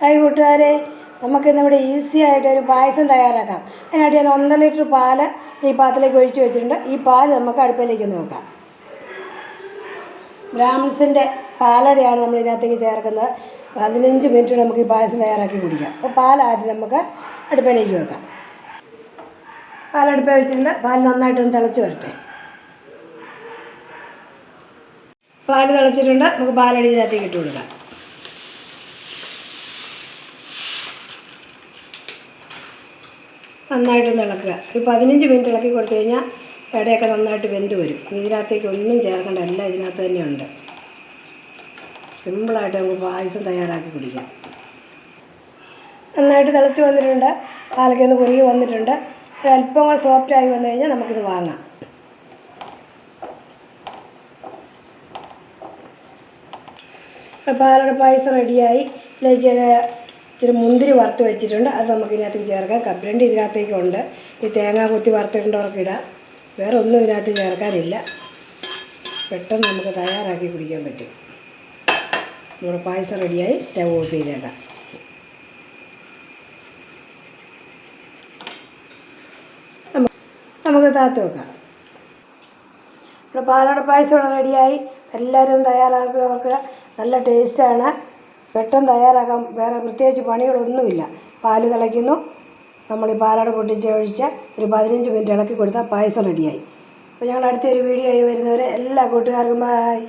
Hi കൂട്ടുകാരെ നമുക്കിന്നിവിടെ easy ആയിട്ട് ഒരു പായസം തയ്യാറാക്കാം. അതിനായിട്ട് ഞാൻ ഒന്നര ലിറ്റർ പാൽ ഈ പാത്രത്തിലേക്ക് ഒഴിച്ച് വെച്ചിട്ടുണ്ട്. ഈ പാൽ നമുക്ക് അടുപ്പിലേക്ക് നോക്കാം വെക്കാം. ബ്രാഹ്മിൺസിന്റെ പാലടയാണ് നമ്മൾ ഇതിനകത്തേക്ക് ചേർക്കുന്നത്. പതിനഞ്ച് മിനിറ്റ് നമുക്ക് ഈ പായസം തയ്യാറാക്കി കുടിക്കാം. അപ്പോൾ പാൽ ആദ്യം നമുക്ക് അടുപ്പിലേക്ക് വെക്കാം. പാലടുപ്പ് വെച്ചിട്ടുണ്ട്. പാൽ നന്നായിട്ടൊന്ന് തിളച്ച് വരട്ടെ. പാൽ തിളച്ചിട്ടുണ്ട്. നമുക്ക് പാലടി ഇതിനകത്തേക്ക് ഇട്ട് കൊടുക്കാം. നന്നായിട്ടൊന്ന് ഇളക്കുക. ഒരു പതിനഞ്ച് മിനിറ്റ് ഇളക്കി കൊടുത്തു കഴിഞ്ഞാൽ പേടയൊക്കെ നന്നായിട്ട് വെന്ത് വരും. ഇതിനകത്തേക്ക് ഒന്നും ചേർക്കേണ്ട എല്ലാം ഇതിനകത്ത് തന്നെ ഉണ്ട് സിമ്പിളായിട്ട് നമുക്ക് പായസം തയ്യാറാക്കി കുടിക്കാം. നന്നായിട്ട് തിളച്ച് വന്നിട്ടുണ്ട്. പാലൊക്കെ ഒന്ന് കുറുകി വന്നിട്ടുണ്ട്. ഒരല്പം കൂടെ സോഫ്റ്റായി വന്നു കഴിഞ്ഞാൽ നമുക്കിത് വാങ്ങാം. പാലട പായസം റെഡിയായി ഇതിലേക്ക് ഇച്ചിരി മുന്തിരി വറുത്ത് വെച്ചിട്ടുണ്ട്. അത് നമുക്ക് ഇതിനകത്തേക്ക് ചേർക്കാം. കപ്പലണ്ടി ഇതിനകത്തേക്ക് ഉണ്ട് ഈ തേങ്ങ കുത്തി വറുത്തിട്ടുണ്ടവർക്ക് ഇടാം. വേറെ ഒന്നും ഇതിനകത്ത് ചേർക്കാനില്ല. പെട്ടെന്ന് നമുക്ക് തയ്യാറാക്കി കുടിക്കാൻ പറ്റും. നമ്മുടെ പായസം റെഡിയായി. സ്റ്റവ് ഓഫ് ചെയ്തേക്കാം. നമുക്ക് താത്ത് വെക്കാം. നമ്മുടെ പാലട പായസം റെഡിയായി. എല്ലാവരും തയ്യാറാക്കുക. നല്ല ടേസ്റ്റാണ്. പെട്ടെന്ന് തയ്യാറാക്കാം വേറെ പ്രത്യേകിച്ച് പണികളൊന്നുമില്ല. പാൽ തിളയ്ക്കുന്നു. നമ്മൾ ഈ പാലട പൊട്ടിച്ച് ഒഴിച്ച് ഒരു പതിനഞ്ച് മിനിറ്റ് ഇളക്കി കൊടുത്താൽ പായസം റെഡിയായി അപ്പോൾ ഞങ്ങൾ അടുത്തൊരു വീഡിയോ ആയി വരുന്നവരെ എല്ലാ കൂട്ടുകാർക്കും ബായ്